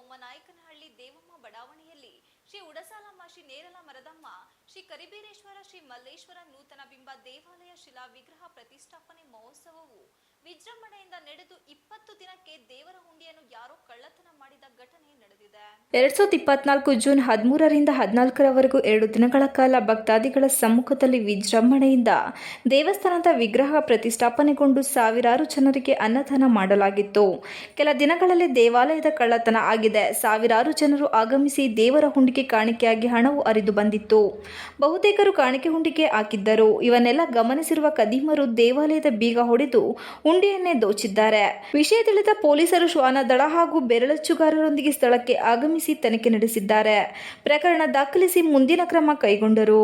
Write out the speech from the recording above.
ಬೊಮ್ಮನಾಯಕನಹಳ್ಳಿ ದೇವಮ್ಮ ಬಡಾವಣೆಯಲ್ಲಿ ಶ್ರೀ ಉಡಸಾಲಮ್ಮ, ಶ್ರೀ ನೇರಲ ಮರದಮ್ಮ, ಶ್ರೀ ಕರಿಬೇರೇಶ್ವರ, ಶ್ರೀ ಮಲ್ಲೇಶ್ವರ ನೂತನ ಬಿಂಬ ದೇವಾಲಯ ಶಿಲಾ ವಿಗ್ರಹ ಪ್ರತಿಷ್ಠಾಪನೆ ಮಹೋತ್ಸವವು ವಿಜೃಂಭಣೆಯಿಂದ ನಡೆದು ಇಪ್ಪತ್ತು ದಿನಕ್ಕೆ ದೇವರ ಹುಂಡಿಯನ್ನು ಯಾರೋ ಕಳ್ಳತನ ಮಾಡಿದ ಎರಡ್ ಸಾವಿರದ ಇಪ್ಪತ್ನಾಲ್ಕು ಜೂನ್ ಹದಿಮೂರರಿಂದ ಹದಿನಾಲ್ಕರವರೆಗೂ ಎರಡು ದಿನಗಳ ಕಾಲ ಭಕ್ತಾದಿಗಳ ಸಮ್ಮುಖದಲ್ಲಿ ವಿಜೃಂಭಣೆಯಿಂದ ದೇವಸ್ಥಾನದ ವಿಗ್ರಹ ಪ್ರತಿಷ್ಠಾಪನೆಗೊಂಡು ಸಾವಿರಾರು ಜನರಿಗೆ ಅನ್ನದಾನ ಮಾಡಲಾಗಿತ್ತು. ಕೆಲ ದಿನಗಳಲ್ಲಿ ದೇವಾಲಯದ ಕಳ್ಳತನ ಆಗಿದೆ. ಸಾವಿರಾರು ಜನರು ಆಗಮಿಸಿ ದೇವರ ಹುಂಡಿಗೆ ಕಾಣಿಕೆಯಾಗಿ ಹಣವು ಅರಿದು ಬಂದಿತ್ತು. ಬಹುತೇಕರು ಕಾಣಿಕೆ ಹುಂಡಿಗೆ ಹಾಕಿದ್ದರು. ಇವನ್ನೆಲ್ಲ ಗಮನಿಸಿರುವ ಕದೀಮರು ದೇವಾಲಯದ ಬೀಗ ಹೊಡೆದು ಹುಂಡಿಯನ್ನೇ ದೋಚಿದ್ದಾರೆ. ವಿಷಯ ತಿಳಿದ ಪೊಲೀಸರು ಶ್ವಾನ ದಳ ಹಾಗೂ ಬೆರಳಚ್ಚುಗಾರರೊಂದಿಗೆ ಸ್ಥಳಕ್ಕೆ ಆಗಮಿಸಿ ತನಿಖೆ ನಡೆಸಿದ್ದಾರೆ. ಪ್ರಕರಣ ದಾಖಲಿಸಿ ಮುಂದಿನ ಕ್ರಮ ಕೈಗೊಂಡರು.